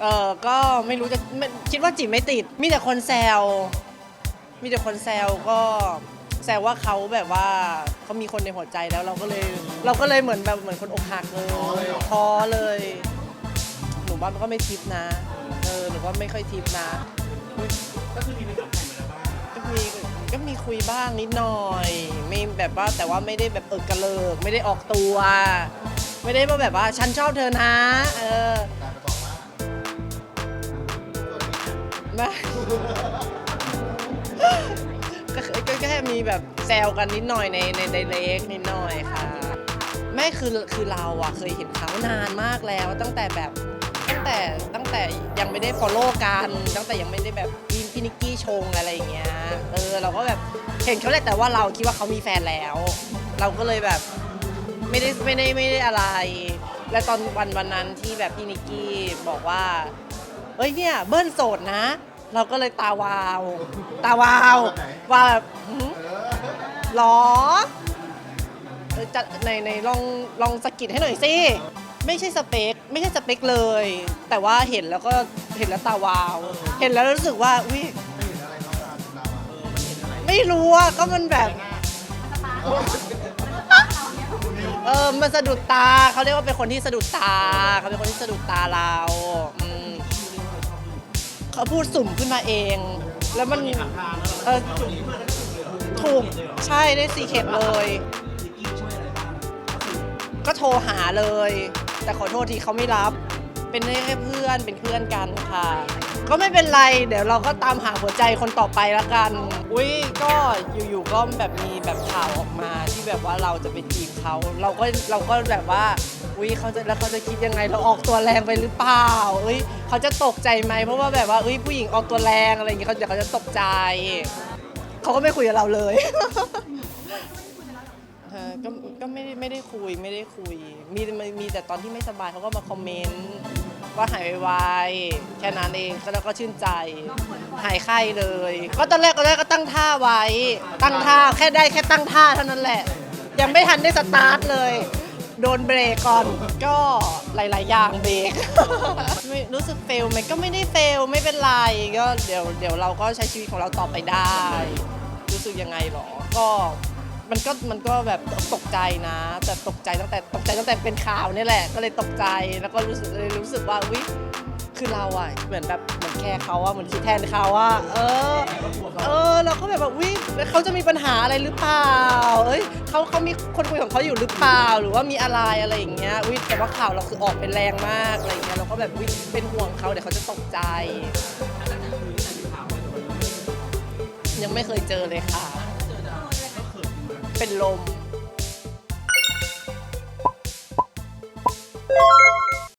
เออก็ไม่รู้จะไม่คิดว่าจีบไม่ติด มีแต่คนแซว มีแต่คนแซวก็แซวว่าเขาแบบว่าเขามีคนในหัวใจแล้วเราก็เลย เราก็เลยเหมือนแบบเหมือนคนอกหักเลยท้อเลย หนูว่ามันก็ไม่ทิปนะ เออหนูว่าไม่ค่อยทิปนะก็คือมีไปกับใครมาแล้วบ้างก็มีก็มีคุยบ้างนิดหน่อยไม่แบบว่าแต่ว่าไม่ได้แบบเอิกกระเลิก ไม่ได้ออกตัว ไม่ได้ว่าแบบว่าฉันชอบเธอนะ เออกา ไม่ก็คือก็แค่มีแบบแซวกันนิดหน่อยในในไดเรกนิดหน่อยค่ะ ไม่คือคือเราอะเคยเห็นเขานานมากแล้วตั้งแต่แบบตั้งแต่ตั้งแต่ยังไม่ได้ follow กันตั้งแต่ยังไม่ได้แบบพี่พี่นิกกี้ชงอะไรอย่างเงี้ยเออเราก็แบบเห็นเขาแหละแต่ว่าเราคิดว่าเขามีแฟนแล้ว เราก็เลยแบบไม่ได้ไม่ได้ไม่ได้อะไร และตอนวันวันนั้นที่แบบพี่นิกกี้บอกว่าเอ้ยเนี่ยเบิ้ลโสดนะ เราก็เลยตาวาว ตาวาวว่าแบบหืมหรอเออจะในในลองลองสะกิดให้หน่อยสิไม่ใช่สเปคไม่ใช่สเปคเลย แต่ว่าเห็นแล้วก็เห็นแล้วตาวาว เห็นแล้วรู้สึกว่าอุ้ยไม่เห็นอะไรน้องตาเราอะไม่รู้อะก็มันแบบ เออมันสะดุดตาเขาเรียกว่าเป็นคนที่สะดุดตาเขาเป็นคนที่สะดุดตาเราอืม เขาพูดสุ่มขึ้นมาเอง แล้วมันเออถูกใช่ได้ซีเคดเลย ก็โทรหาเลย แต่ขอโทษทีเขาไม่รับ เป็นแค่เพื่อนเป็นเพื่อนกันค่ะ ก็ไม่เป็นไรเดี๋ยวเราก็ตามหาหัวใจคนต่อไปละกัน อุ้ยก็อยู่ๆก็แบบมีแบบข่าวออกมาที่แบบว่าเราจะไปจีบเขาเราก็เราก็แบบว่าอุ้ยเขาจะแล้วเขาจะคิดยังไงเราออกตัวแรงไปหรือเปล่าเอ้ยเขาจะตกใจไหมเพราะว่าแบบว่าเอ้ยผู้หญิงออกตัวแรงอะไรอย่างเงี้ยเขาเดี๋ยวเขาจะตกใจเขาก็ไม่คุยกับเราเลยก็ก็ไม่ได้ไม่ได้คุยไม่ได้คุย มีมีแต่ตอนที่ไม่สบายเขาก็มาคอมเมนต์ ว่าหายไวๆแค่นั้นเองแล้วก็ชื่นใจ หายไข้เลย ก็ตอนแรกก็แรกก็ตั้งท่าไว้ ตั้งท่าแค่ได้แค่ตั้งท่าเท่านั้นแหละ ยังไม่ทันได้สตาร์ทเลย โดนเบรกก่อนก็หลาย ๆ อย่างเบรกไม่รู้สึกเฟลไหมก็ไม่ได้เฟลไม่เป็นไรก็เดี๋ยวเดี๋ยวเราก็ใช้ชีวิตของเราต่อไปได้ รู้สึกยังไงหรอก็ มันก็มันก็แบบตกใจนะ แต่ตกใจตั้งแต่ตกใจตั้งแต่เป็นข่าวนี่แหละ ก็เลยตกใจแล้วก็รู้สึกเลยรู้สึกว่าวิคือเราอะเหมือนแบบเหมือนแคร์เขาอะเหมือนคิดแทนเขาอะเออ เออเราก็แบบว่าวิแล้วเขาจะมีปัญหาอะไรหรือเปล่าเอ้ยเขาเขามีคนคุยของเขาอยู่หรือเปล่าหรือว่ามีอะไรอะไรอย่างเงี้ยวิแต่ว่าข่าวเราคือออกเป็นแรงมากอะไรอย่างเงี้ยเราก็แบบวิเป็นห่วงเขาเดี๋ยวเขาจะตกใจ ยังไม่เคยเจอเลยค่ะ เป็นลม